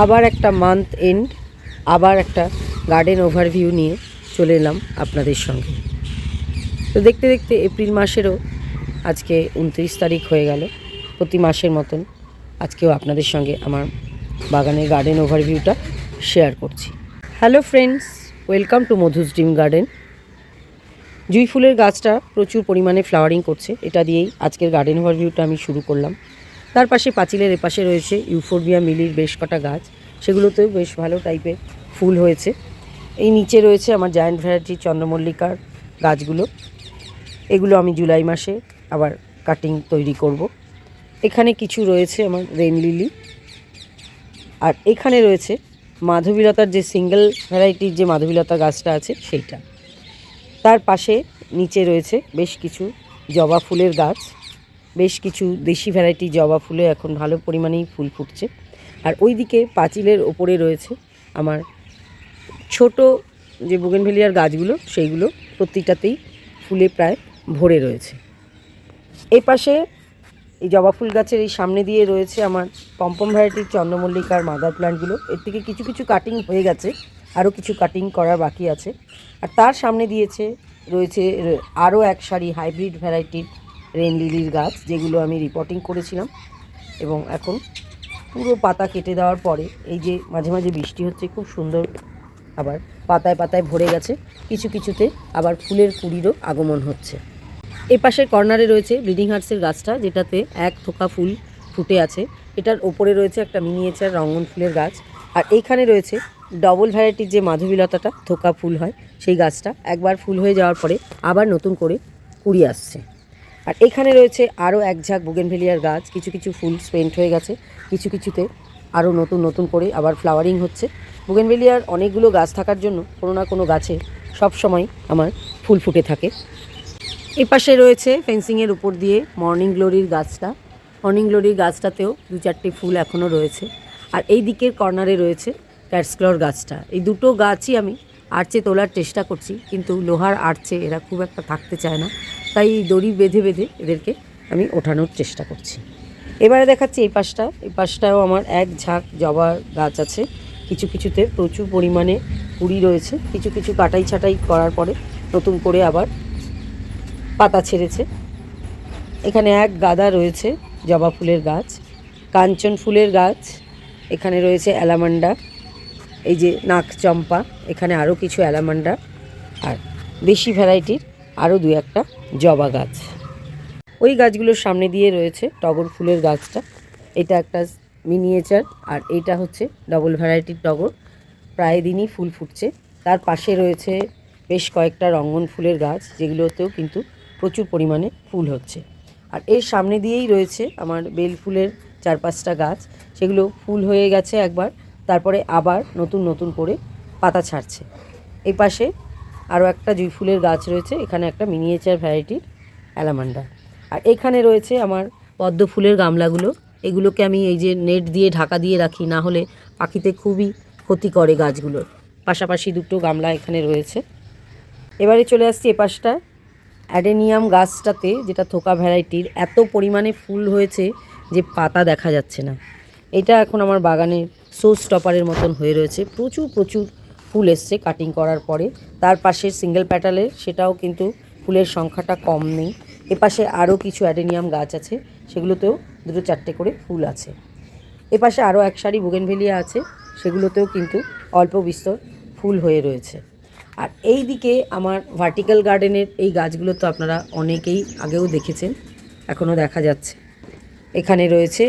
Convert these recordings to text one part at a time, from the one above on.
আবার একটা month and আবার একটা গার্ডেন ওভারভিউ নিয়ে চলে এলাম আপনাদের সঙ্গে। তো দেখতে দেখতে এপ্রিল মাসেরও আজকে উনত্রিশ তারিখ হয়ে গেল, প্রতি মাসের মতন আজকেও আপনাদের সঙ্গে আমার বাগানের গার্ডেন ওভারভিউটা শেয়ার করছি। Hello friends welcome to Madhu's dream garden জুই ফুলের গাছটা প্রচুর পরিমাণে ফ্লাওয়ারিং করছে, এটা দিয়েই আজকের গার্ডেন ওভারভিউটা আমি শুরু করলাম। তার পাশে পাঁচিলের এপাশে রয়েছে ইউফোরবিয়া মিলির বেশ কটা গাছ। সেগুলোতেও বেশ ভালো টাইপের ফুল হয়েছে। এই নিচে রয়েছে আমার জায়ান্ট ভ্যারাইটি চন্দ্রমল্লিকার গাছগুলো। এগুলো আমি জুলাই মাসে আবার কাটিং তৈরি করব। এখানে কিছু রয়েছে আমার রেন লিলি আর এখানে রয়েছে মাধবীলতার যে সিঙ্গেল ভ্যারাইটির যে মাধবীলতা গাছটা আছে সেইটা। তার পাশে নিচে রয়েছে বেশ কিছু জবা ফুলের গাছ। বেশ কিছু দেশি ভ্যারাইটি জবা ফুলে এখন ভালো পরিমাণেই ফুল ফুটছে। আর ওইদিকে পাঁচিলের ওপরে রয়েছে আমার ছোট যে বুগেনভেলিয়ার গাছগুলো, সেইগুলো প্রতিটাতেই ফুলে প্রায় ভরে রয়েছে। এই পাশে এই জবা ফুল গাছের এই সামনে দিয়ে রয়েছে আমার পম্পম ভ্যারাইটির চন্দ্রমল্লিকার মাদার প্ল্যান্টগুলো এর থেকে কিছু কিছু কাটিং হয়ে গেছে, আরও কিছু কাটিং করার বাকি আছে। আর তার সামনে দিয়েছে, রয়েছে, আরও এক সারি হাইব্রিড ভ্যারাইটির রেন লিলির গাছ, যেগুলো আমি রিপোর্টিং করেছিলাম। এবং এখন পুরো পাতা কেটে দেওয়ার পরে এই যে মাঝে মাঝে বৃষ্টি হচ্ছে, খুব সুন্দর আবার পাতায় পাতায় ভরে গেছে। কিছু কিছুতে আবার ফুলের কুড়িরও আগমন হচ্ছে। এই পাশের কর্নারে রয়েছে ব্লিডিং হার্টসের গাছটা, যেটাতে এক থোকা ফুল ফুটে আছে। এটার ওপরে রয়েছে একটা মিনিয়েচার রঙন ফুলের গাছ। আর এইখানে রয়েছে ডবল ভ্যারাইটির যে মাধবীলতাটা, থোকা ফুল হয়, সেই গাছটা। একবার ফুল হয়ে যাওয়ার পরে আবার নতুন করে কুড়ি আসছে। আর এখানে রয়েছে আরও এক ঝাঁক বুগেনভেলিয়ার গাছ। কিছু কিছু ফুল স্পেন্ট হয়ে গেছে, কিছু কিছুতে আরও নতুন নতুন করে আবার ফ্লাওয়ারিং হচ্ছে। বুগেনভেলিয়ার অনেকগুলো গাছ থাকার জন্য কোনো না কোনো গাছে সব সময় আমার ফুল ফুটে থাকে। এই পাশে রয়েছে ফেন্সিংয়ের উপর দিয়ে মর্নিং গ্লোরির গাছটা। মর্নিং গ্লোরির গাছটাতেও দু চারটে ফুল এখনও রয়েছে। আর এই দিকের কর্নারে রয়েছে ক্যাটসক্লর গাছটা। এই দুটো গাছই আমি আর্চে তোলার চেষ্টা করছি, কিন্তু লোহার আর্চে এরা খুব একটা থাকতে চায় না। তাই দড়ি বেঁধে বেঁধে এদেরকে আমি ওঠানোর চেষ্টা করছি। এবারে দেখাচ্ছি এই পাশটা। এই পাশটাও আমার এক ঝাঁক জবার গাছ আছে। কিছু কিছুতে প্রচুর পরিমাণে কুড়ি রয়েছে। কিছু কিছু কাটাই ছাটাই করার পরে নতুন করে আবার পাতা ছেড়েছে। এখানে এক গাদা রয়েছে জবা ফুলের গাছ, কাঞ্চন ফুলের গাছ, এখানে রয়েছে অ্যালামান্ডা, এই যে নাক চম্পা, এখানে আরও কিছু অ্যালামান্ডা, আর বেশি ভ্যারাইটির আরও দু একটা জবা গাছ। ওই গাছগুলোর সামনে দিয়ে রয়েছে টগর ফুলের গাছটা। এটা একটা মিনিয়েচার আর এইটা হচ্ছে ডবল ভ্যারাইটির টগর। প্রায় দিনই ফুল ফুটছে। তার পাশে রয়েছে বেশ কয়েকটা রঙ্গন ফুলের গাছ, যেগুলোতেও কিন্তু প্রচুর পরিমাণে ফুল হচ্ছে। আর এর সামনে দিয়েই রয়েছে আমার বেল ফুলের চার পাঁচটা গাছ। সেগুলো ফুল হয়ে গেছে একবার, তারপরে আবার নতুন নতুন করে পাতা ছাড়ছে। এই পাশে আরও একটা জুই ফুলের গাছ রয়েছে, এখানে একটা মিনিয়েচার ভ্যারাইটির অ্যালামান্ডা আর এখানে রয়েছে আমার পদ্ম ফুলের গামলাগুলো, এগুলোকে আমি এই যে নেট দিয়ে ঢাকা দিয়ে রাখি, না হলে পাখিতে খুবই ক্ষতি করে গাছগুলোর পাশাপাশি দুটো গামলা এখানে রয়েছে। এবারে চলে আসছি এ পাশটা। অ্যাডেনিয়াম গাছটাতে যেটা থোকা ভ্যারাইটির এত পরিমাণে ফুল হয়েছে যে পাতা দেখা যাচ্ছে না। এটা এখন আমার বাগানের শো স্টপারের মতন হয়ে রয়েছে। প্রচুর প্রচুর ফুল এসছে কাটিং করার পরে। তার পাশে সিঙ্গেল প্যাটালের সেটাও কিন্তু ফুলের সংখ্যাটা কম নেই। এপাশে আরও কিছু অ্যাডেনিয়াম গাছ আছে, সেগুলোতেও দুটো চারটে করে ফুল আছে। এপাশে আরও এক সারি বুগেনভেলিয়া আছে, সেগুলোতেও কিন্তু অল্প বিস্তর ফুল হয়ে রয়েছে। আর এই দিকে আমার ভার্টিক্যাল গার্ডেনের এই গাছগুলো তো আপনারা অনেকেই আগেও দেখেছেন, এখনও দেখা যাচ্ছে। এখানে রয়েছে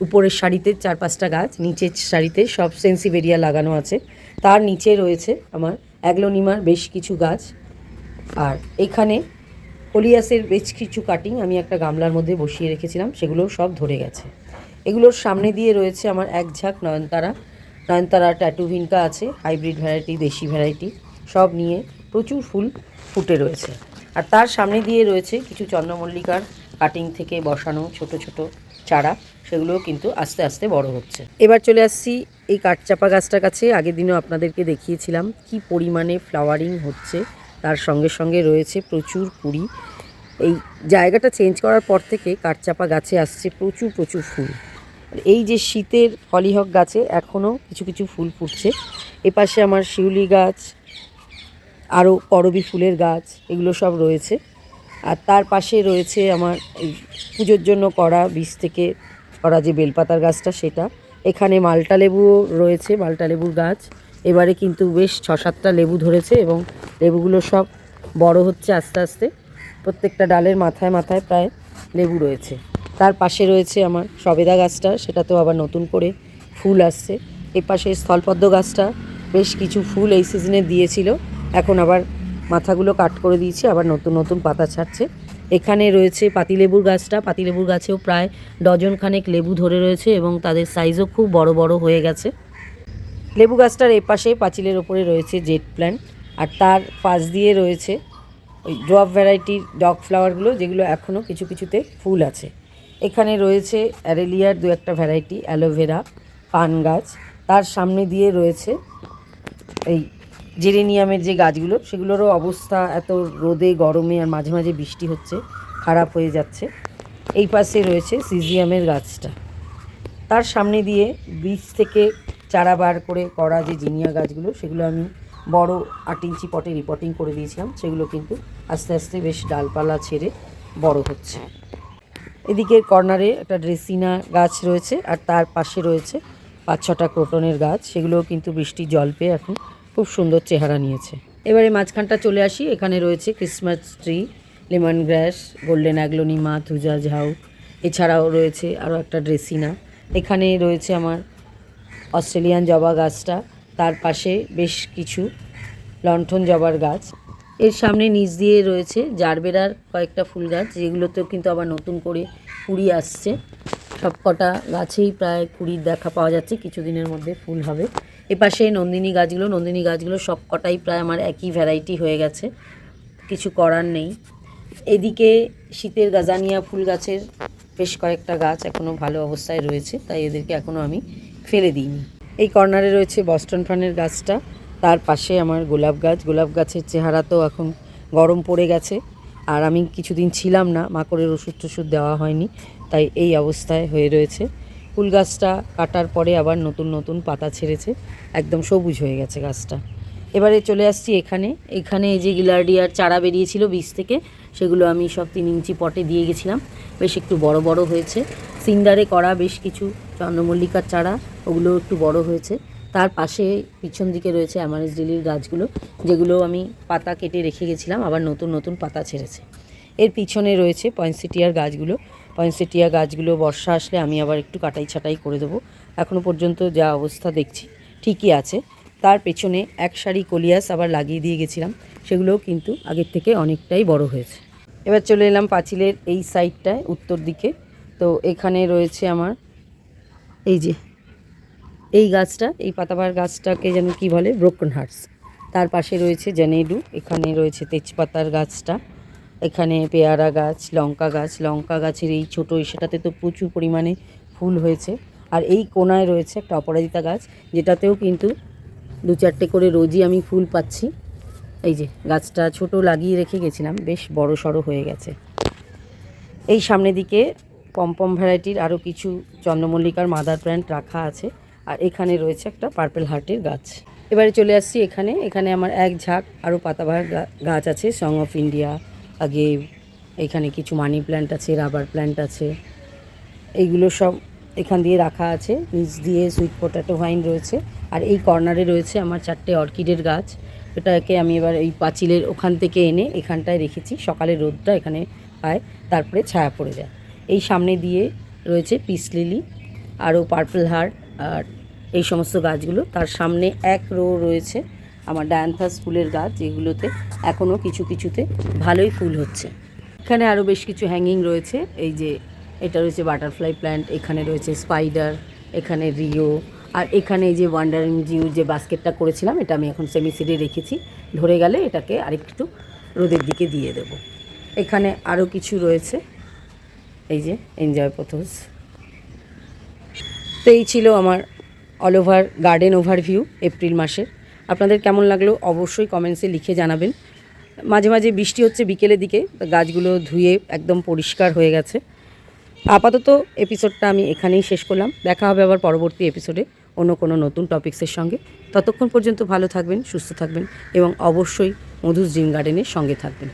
উপরের সারিতে চার পাঁচটা গাছ, নিচের সারিতে সব সেন্সিভেরিয়া লাগানো আছে। তার নিচে রয়েছে আমার অ্যাগ্লোনিমার বেশ কিছু গাছ। আর এখানে কলিয়াসের বেশ কিছু কাটিং আমি একটা গামলার মধ্যে বসিয়ে রেখেছিলাম সেগুলো সব ধরে গেছে। এগুলোর সামনে দিয়ে রয়েছে আমার এক ঝাঁক নয়নতারা। নয়নতারা ট্যাটুভিনকা আছে হাইব্রিড ভ্যারাইটি দেশি ভ্যারাইটি সব নিয়ে প্রচুর ফুল ফুটে রয়েছে। আর তার সামনে দিয়ে রয়েছে কিছু চন্দ্রমল্লিকার কাটিং থেকে বসানো ছোট ছোট চারা, সেগুলোও কিন্তু আস্তে আস্তে বড় হচ্ছে। এবার চলে আসছি এই কাঠচাপা গাছটার কাছে। আগের দিনও আপনাদেরকে দেখিয়েছিলাম কি পরিমাণে ফ্লাওয়ারিং হচ্ছে। তার সঙ্গে সঙ্গে রয়েছে প্রচুর কুড়ি। এই জায়গাটা চেঞ্জ করার পর থেকে কাঠচাপা গাছে আসছে প্রচুর প্রচুর ফুল। এই যে শীতের ফলিহক গাছে এখনও কিছু কিছু ফুল ফুটছে। এপাশে আমার শিউলি গাছ, আরও করবি ফুলের গাছ, এগুলো সব রয়েছে। আর তার পাশে রয়েছে আমার এই পুজোর জন্য করা বীজ থেকে করা যে বেলপাতার গাছটা সেটা। এখানে মালটা লেবুও রয়েছে, মালটা লেবুর গাছ। এবারে কিন্তু বেশ ছ সাতটা লেবু ধরেছে এবং লেবুগুলো সব বড় হচ্ছে আস্তে আস্তে। প্রত্যেকটা ডালের মাথায় মাথায় প্রায় লেবু রয়েছে। তার পাশে রয়েছে আমার সবেদা গাছটা, সেটাতেও আবার নতুন করে ফুল আসছে। এ পাশে স্থলপদ্ম গাছটা বেশ কিছু ফুল এই সিজনে দিয়েছিল। এখন আবার মাথাগুলো কাট করে দিয়েছি, আবার নতুন নতুন পাতা ছাড়ছে। এখানে রয়েছে পাতিলেবুর গাছটা, পাতিলেবুর গাছেও প্রায় ডজন খানেক লেবু ধরে রয়েছে এবং তাদের সাইজও খুব বড় বড় হয়ে গেছে। লেবু গাছটার এপাশে পাঁচিলের ওপরে রয়েছে জেট প্ল্যান্ট আর তার পাশ দিয়ে রয়েছে ওই ড্রপ ভ্যারাইটির ডগ ফ্লাওয়ারগুলো যেগুলো এখনও কিছু কিছুতে ফুল আছে। এখানে রয়েছে অ্যারেলিয়ার দু একটা ভ্যারাইটি অ্যালোভেরা পান গাছ। তার সামনে দিয়ে রয়েছে এই জেরেনিয়ামের যে গাছগুলো, সেগুলোরও অবস্থা এত রোদে, গরমে আর মাঝে মাঝে বৃষ্টি হচ্ছে, খারাপ হয়ে যাচ্ছে। এই পাশে রয়েছে সিজিয়ামের গাছটা। তার সামনে দিয়ে বীজ থেকে চারা বার করে করা যে জিনিয়া গাছগুলো, সেগুলো আমি বড় আট ইঞ্চি পটে রিপোর্টিং করে দিয়েছিলাম। সেগুলো কিন্তু আস্তে আস্তে বেশ ডালপালা ছেড়ে বড় হচ্ছে। এদিকের কর্নারে একটা ড্রেসিনা গাছ রয়েছে, আর তার পাশে রয়েছে পাঁচ ছটা ক্রোটনের গাছ। সেগুলোও কিন্তু বৃষ্টির জল পেয়ে এখন খুব সুন্দর চেহারা নিয়েছে। এবারে মাঝখানটা চলে আসি, এখানে রয়েছে Christmas tree lemon grass golden aglaonema thuja ঝাউ এছাড়াও রয়েছে আরও একটা ড্রেসিনা এখানে রয়েছে আমার অস্ট্রেলিয়ান জবা গাছটা, তার পাশে বেশ কিছু লণ্ঠন জবার গাছ। এর সামনে নিচ দিয়ে রয়েছে জারবেরার কয়েকটা ফুল গাছ, যেগুলোতেও কিন্তু আবার নতুন করে কুড়ি আসছে। সব কটা গাছেই প্রায় কুড়ির দেখা পাওয়া যাচ্ছে, কিছুদিনের মধ্যে ফুল হবে। এপাশে নন্দিনী গাছগুলো নন্দিনী গাছগুলো সব কটাই প্রায় আমার একই ভ্যারাইটি হয়ে গেছে। কিছু করার নেই। এদিকে শীতের গাজানিয়া ফুল গাছের বেশ কয়েকটা গাছ এখনও ভালো অবস্থায় রয়েছে, তাই এদেরকে এখনও আমি ফেলে দিইনি। এই কর্নারে রয়েছে বস্টন ফানের গাছটা, তার পাশে আমার গোলাপ গাছ। গোলাপ গাছের চেহারা তো এখন গরম পড়ে গেছে, আর আমি কিছুদিন ছিলাম না, মাকড়ের ওষুধ টষুধ দেওয়া হয়নি, তাই এই অবস্থায় হয়ে রয়েছে। ফুল গাছটা কাটার পরে আবার নতুন নতুন পাতা ছেড়েছে, একদম সবুজ হয়ে গেছে গাছটা। এবারে চলে আসছি এখানে। এখানে যে গিলার্ডিয়ার চারা বেরিয়েছিল বীজ থেকে, সেগুলো আমি সব তিন ইঞ্চি পটে দিয়ে গেছিলাম। বেশ একটু বড় বড় হয়েছে। সিন্ডারে করা বেশ কিছু চন্দ্রমল্লিকার চারা, ওগুলো একটু বড় হয়েছে। তার পাশে পিছন দিকে রয়েছে অ্যামারেজ লিলির গাছগুলো, যেগুলো আমি পাতা কেটে রেখে গেছিলাম, আবার নতুন নতুন পাতা ছেড়েছে। এর পিছনে রয়েছে পয়েন্সেটিয়ার গাছগুলো। পয়েন্সেটিয়া গাছগুলো, বর্ষা আসলে আমি আবার একটু কাটাই ছাটাই করে দেবো। এখনও পর্যন্ত যা অবস্থা দেখছি, ঠিকই আছে। তার পেছনে এক সারি কলিয়াস আবার লাগিয়ে দিয়ে গেছিলাম, সেগুলোও কিন্তু আগের থেকে অনেকটাই বড় হয়েছে। এবার চলে এলাম পাঁচিলের এই সাইডটায় উত্তর দিকে। তো এখানে রয়েছে আমার এই যে, এই গাছটা, এই পাতাবার গাছটাকে যেন কি বলে ব্রোকন হার্টস তার পাশে রয়েছে জেনেডু এখানে রয়েছে তেজপাতার গাছটা। এখানে পেয়ারা গাছ, লঙ্কা গাছ, লঙ্কা গাছের এই ছোটো সেটাতে তো প্রচুর পরিমাণে ফুল হয়েছে। আর এই কোনায় রয়েছে একটা অপরাজিতা গাছ, যেটাতেও কিন্তু দু চারটে করে রোজই আমি ফুল পাচ্ছি। এই যে, গাছটা ছোট লাগিয়ে রেখে গেছিলাম, বেশ বড় সড়ো হয়ে গেছে। এই সামনের দিকে পমপম ভ্যারাইটির আরও কিছু চন্দ্রমল্লিকার মাদার প্ল্যান্ট রাখা আছে, আর এখানে রয়েছে একটা পার্পেল হার্টের গাছ। এবারে চলে আসছি এখানে। এখানে আমার এক ঝাঁক আরও পাতাবাহার গাছ আছে, সং অফ ইন্ডিয়া আগে এখানে কিছু মানি প্ল্যান্ট আছে রাবার প্ল্যান্ট আছে, এইগুলো সব এখান দিয়ে রাখা আছে। নিচ দিয়ে সুইট পটাটো ভাইন রয়েছে। আর এই কর্নারে রয়েছে আমার চারটে অর্কিডের গাছ। এটাকে আমি এবার এই পাঁচিলের ওখান থেকে এনে এখানটায় রেখেছি। সকালে রোদটা এখানে পায়, তারপরে ছায়া পড়ে যায়। এই সামনে দিয়ে রয়েছে পিস লিলি আরও পার্পল হার আর এই সমস্ত গাছগুলো। তার সামনে এক রো রয়েছে। আমার ডায়ান্থাস ফুলের গাছ, যেগুলোতে এখনও কিছু কিছুতে ভালোই ফুল হচ্ছে। এখানে আরও বেশ কিছু হ্যাঙ্গিং রয়েছে। এই যে এটা রয়েছে বাটারফ্লাই প্ল্যান্ট এখানে রয়েছে স্পাইডার এখানে রিও, আর এখানে যে ওয়ান্ডারিং জিউ যে বাস্কেটটা করেছিলাম, এটা আমি এখন সেমি সিডে রেখেছি। ধরে গেলে এটাকে আরেকটু রোদের দিকে দিয়ে দেব। এখানে আরও কিছু রয়েছে। এই যে এনজয় পথোস তো এই ছিল আমার all over garden overview April মাসের। আপনাদের কেমন লাগল অবশ্যই কমেন্টসে লিখে জানাবেন। মাঝে মাঝে বৃষ্টি হচ্ছে বিকেলের দিকে গাছগুলো ধুয়ে একদম পরিষ্কার হয়ে গেছে। আপাতত এপিসোডটা আমি এখানেই শেষ করলাম। দেখা হবে আবার পরবর্তী এপিসোডে অন্য কোনো নতুন টপিক্সের সঙ্গে। ততক্ষণ পর্যন্ত ভালো থাকবেন, সুস্থ থাকবেন এবং অবশ্যই মধুর ড্রিম গার্ডেনের সঙ্গে থাকবেন।